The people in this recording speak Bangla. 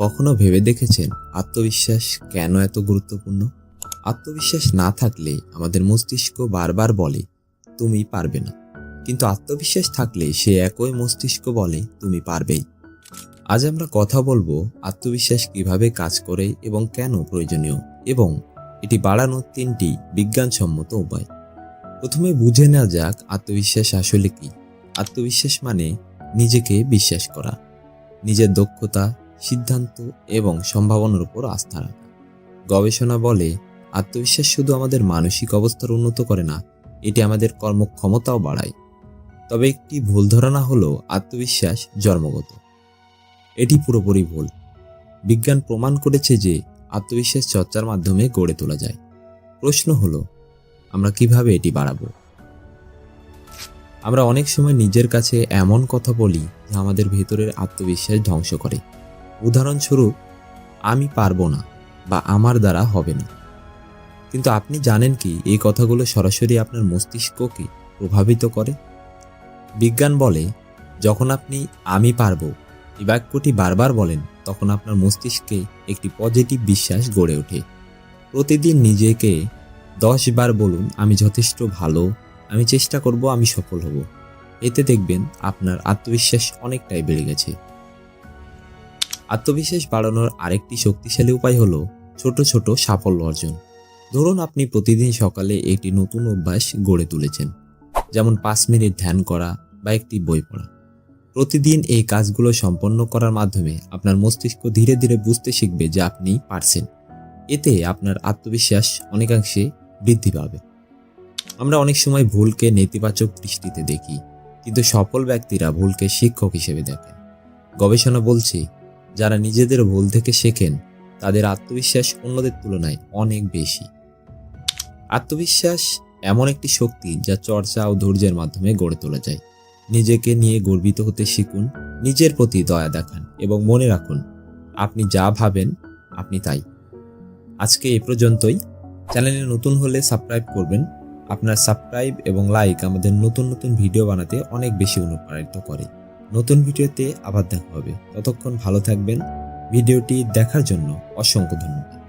কখনো ভেবে দেখেছেন আত্মবিশ্বাস কেন এত গুরুত্বপূর্ণ? আত্মবিশ্বাস না থাকলে আমাদের মস্তিষ্ক বারবার বলে, তুমি পারবে না। কিন্তু আত্মবিশ্বাস থাকলে সে একই মস্তিষ্ক বলে, তুমি পারবেই। আজ আমরা কথা বলব আত্মবিশ্বাস কীভাবে কাজ করে এবং কেন প্রয়োজনীয় এবং এটি বাড়ানোর তিনটি বিজ্ঞানসম্মত উপায়। প্রথমে বুঝে নেওয়া যাক আত্মবিশ্বাস আসলে কি। আত্মবিশ্বাস মানে নিজেকে বিশ্বাস করা, নিজের দক্ষতা সিদ্ধান্ত এবং সম্ভাবনার উপর আস্থা রাখা। গবেষণা বলে, আত্মবিশ্বাস শুধু আমাদের মানসিক অবস্থার উন্নত করে না, এটি আমাদের কর্মক্ষমতাও বাড়ায়। তবে একটি ভুল ধারণা হলো আত্মবিশ্বাস জন্মগত। এটি পুরোপুরি ভুল। বিজ্ঞান প্রমাণ করেছে যে আত্মবিশ্বাস চর্চার মাধ্যমে গড়ে তোলা যায়। প্রশ্ন হলো, আমরা কীভাবে এটি বাড়াবো? আমরা অনেক সময় নিজের কাছে এমন কথা বলি যা আমাদের ভেতরের আত্মবিশ্বাস ধ্বংস করে। উদাহরণস্বরূপ, আমি পারব না বা আমার দ্বারা হবে না। কিন্তু আপনি জানেন কি, এই কথাগুলো সরাসরি আপনার মস্তিষ্ককে প্রভাবিত করে? বিজ্ঞান বলে, যখন আপনি আমি পারব এই বাক্যটি বারবার বলেন, তখন আপনার মস্তিষ্কে একটি পজিটিভ বিশ্বাস গড়ে ওঠে। প্রতিদিন নিজেকে দশ বার বলুন, আমি যথেষ্ট ভালো, আমি চেষ্টা করব, আমি সফল হব। এতে দেখবেন আপনার আত্মবিশ্বাস অনেকটাই বেড়ে গেছে। আত্মবিশ্বাস বাড়ানোর আরেকটি শক্তিশালী উপায় হলো ছোট ছোট সাফল্য অর্জন। ধরুন আপনি প্রতিদিন সকালে একটি নতুন অভ্যাস গড়ে তুলেছেন, যেমন পাঁচ মিনিট ধ্যান করা বা একটি বই পড়া। প্রতিদিন এই কাজগুলো সম্পন্ন করার মাধ্যমে আপনার মস্তিষ্ক ধীরে ধীরে বুঝতে শিখবে যে আপনি পারছেন। এতে আপনার আত্মবিশ্বাস অনেকাংশে বৃদ্ধি পাবে। আমরা অনেক সময় ভুলকে নেতিবাচক দৃষ্টিতে দেখি, কিন্তু সফল ব্যক্তিরা ভুলকে শিক্ষক হিসেবে দেখেন। গবেষণা বলছে যারা নিজেদের ভুল থেকে শেখেন, তাদের আত্মবিশ্বাস অন্যদের তুলনায় অনেক বেশি। আত্মবিশ্বাস এমন একটি শক্তি যা চর্চা ও ধৈর্যের মাধ্যমে গড়ে তোলা যায়। নিজেকে নিয়ে গর্বিত হতে শিখুন, নিজের প্রতি দয়া দেখান এবং মনে রাখুন, আপনি যা ভাবেন, আপনি তাই। আজকে এ পর্যন্তই। চ্যানেলে নতুন হলে সাবস্ক্রাইব করবেন। আপনার সাবস্ক্রাইব এবং লাইক আমাদের নতুন নতুন ভিডিও বানাতে অনেক বেশি অনুপ্রাণিত করে। নতুন ভিডিওতে আবার দেখা হবে। ততক্ষণ ভালো থাকবেন। ভিডিওটি দেখার জন্য অসংখ্য ধন্যবাদ।